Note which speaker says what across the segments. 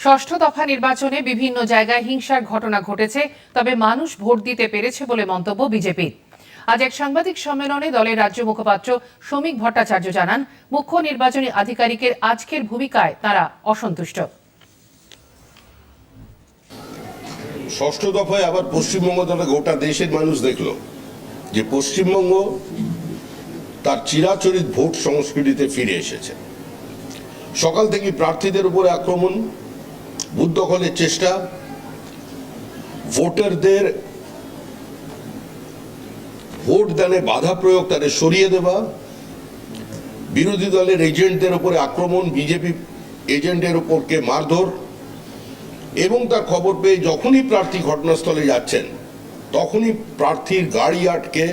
Speaker 1: ষষ্ঠ দফা নির্বাচনে বিভিন্ন জায়গায় হিংসার ঘটনা ঘটেছে, তবে মানুষ ভোট দিতে পেরেছে বলে মন্তব্য বিজেপির। আজ এক সাংবাদিক সম্মেলনে দলের রাজ্য মুখপাত্র শ্রমিক ভট্টাচার্য জানান, মুখ্য নির্বাচনী আধিকারিকের আজকের ভূমিকায় তারা অসন্তুষ্ট।
Speaker 2: ষষ্ঠ দফায় আবার পশ্চিমবঙ্গ তথা গোটা দেশের মানুষ দেখল যে পশ্চিমবঙ্গ তার চিরাচরিত ভোট সংস্কৃতিতে ফিরে এসেছে। সকাল থেকে প্রার্থীদের উপরে আক্রমণ বুথ দখলের চেষ্টা। ভোটারদের ভোট দানে বাধা প্রয়োগ তাদের সরিয়ে দেওয়া। বিরোধী দলের এজেন্টদের উপরে আক্রমণ, বিজেপি এজেন্টের উপরকে মারধর। এবং তার খবর পেয়ে যখনই প্রার্থী ঘটনাস্থলে যাচ্ছেন, তখনই প্রার্থীর গাড়ি আটকে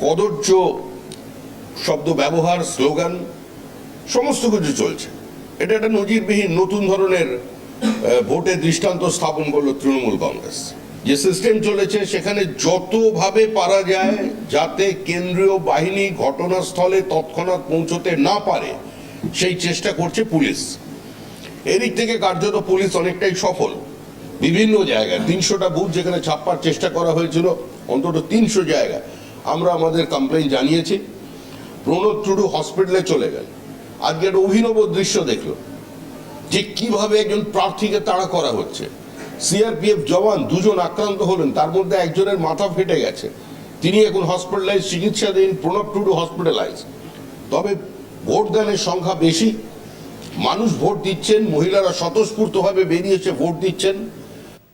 Speaker 2: কদর্য শব্দ ব্যবহার, স্লোগান, সমস্ত কিছু চলছে। এটা একটা নজিরবিহীন, নতুন ধরনের ভোটের দৃষ্টান্ত স্থাপন করল তৃণমূল কংগ্রেস। যে সিস্টেম চলেছে, সেখানে যতভাবে পারা যায়, যাতে কেন্দ্রীয় বাহিনী ঘটনাস্থলে তৎক্ষণাৎ পৌঁছতে না পারে, সেই চেষ্টা করছে পুলিশ। এদিক থেকে কার্যত পুলিশ অনেকটাই সফল। বিভিন্ন জায়গায়, তিনশোটা বুথ যেখানে ছাপ্পার চেষ্টা করা হয়েছিল, অন্তত তিনশো জায়গায়। আমরা আমাদের কমপ্লেন জানিয়েছি। প্রণব টুডু হসপিটালে চলে গেল। আজকে একটা অভিনব দৃশ্য দেখল। যে কীভাবে একজন প্রার্থীকে তাড়া করা হচ্ছে। সিআরপিএফ জওয়ান দুজন আক্রান্ত হলেন, তার মধ্যে একজনের মাথা ফেটে গেছে। তিনি এখন হসপিটালাইজ চিকিৎসাধীন, প্রণব টুডু হসপিটালাইজ তবে ভোট দানের সংখ্যা বেশি। মানুষ ভোট দিচ্ছেন, মহিলারা স্বতঃস্ফূর্তভাবে বেরিয়েছে, ভোট দিচ্ছেন।